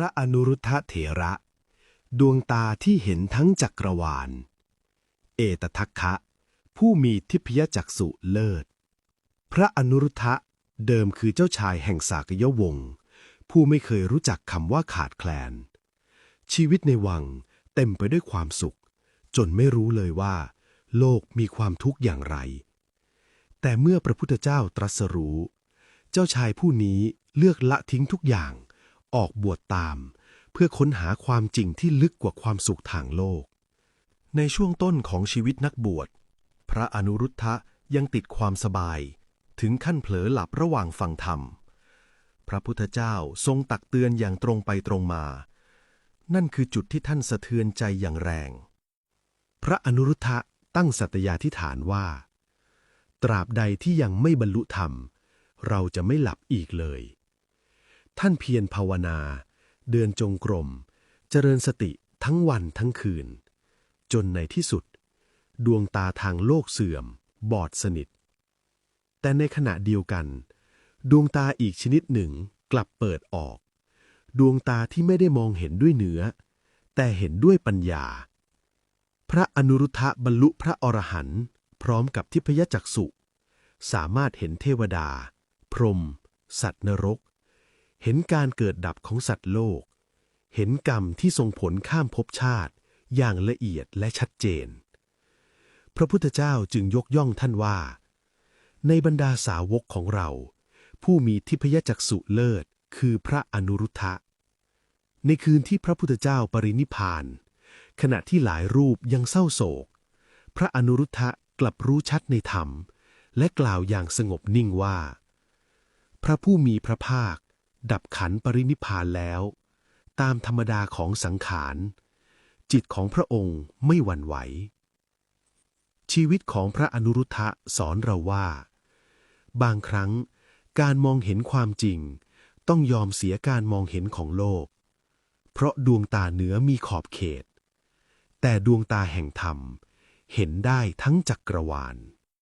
ระอนุรุทธะเถระ ดวงตาที่เห็นทั้งจักรวาล เอตทัคคะ ผู้มีทิพยจักษุเลิศ พระอนุรุทธะเดิมคือเจ้าชายแห่งสากยวงศ์ผู้ไม่เคยรู้จักคำว่าขาดแคลน ชีวิตในวังเต็มไปด้วยความสุข จนไม่รู้เลยว่า โลกมีความทุกข์อย่างไร แต่เมื่อพระพุทธเจ้าตรัสรู้ เจ้าชายผู้นี้เลือกละทิ้งทุกอย่าง ออกบวชตาม เพื่อค้นหาความจริงที่ลึกกว่าความสุขทางโลก ในช่วงต้นของชีวิตนักบวช พระอนุรุทธะยังติดความสบาย ถึงขั้นเผลอหลับระหว่างฟังธรรม พระพุทธเจ้าทรงตักเตือนอย่างตรงไปตรงมา นั่นคือจุดที่ท่านสะเทือนใจอย่างแรง พระอนุรุทธะตั้งสัตยาธิฐานว่า ตราบใดที่ยังไม่บรรลุธรรม เราจะไม่หลับอีกเลย ท่านเพียรภาวนา เดินจงกรม เจริญสติทั้งวันทั้งคืน จนในที่สุด ดวงตาทางโลกเสื่อม บอดสนิท แต่ในขณะเดียวกัน ดวงตาอีกชนิดหนึ่งกลับเปิดออก ดวงตาที่ไม่ได้มองเห็นด้วยเนื้อ แต่เห็นด้วยปัญญา พระอนุรุทธะบรรลุพระอรหันต์พร้อมกับทิพยจักษุ สามารถเห็นเทวดา พรหมสัตว์นรก เห็นการเกิดดับของสัตว์โลก เห็นกรรมที่ส่งผลข้ามภพชาติ อย่างละเอียดและชัดเจน พระพุทธเจ้าจึงยกย่องท่านว่า ในบรรดาสาวกของเรา ผู้มีทิพยจักษุเลิศ คือพระอนุรุทธะ ในคืนที่พระพุทธเจ้าปรินิพพานขณะที่หลายรูปยังเศร้าโศก พระอนุรุทธะกลับรู้ชัดในธรรม และกล่าวอย่างสงบนิ่งว่า พระผู้มีพระภาค ดับขันปรินิพพานแล้ว ตามธรรมดาของสังขาร จิตของพระองค์ไม่หวั่นไหว ชีวิตของพระอนุรุทธะสอนเราว่า บางครั้งการมองเห็นความจริง ต้องยอมเสียการมองเห็นของโลก เพราะดวงตาเหนือมีขอบเขต แต่ดวงตาแห่งธรรม เห็นได้ทั้งจักรวาล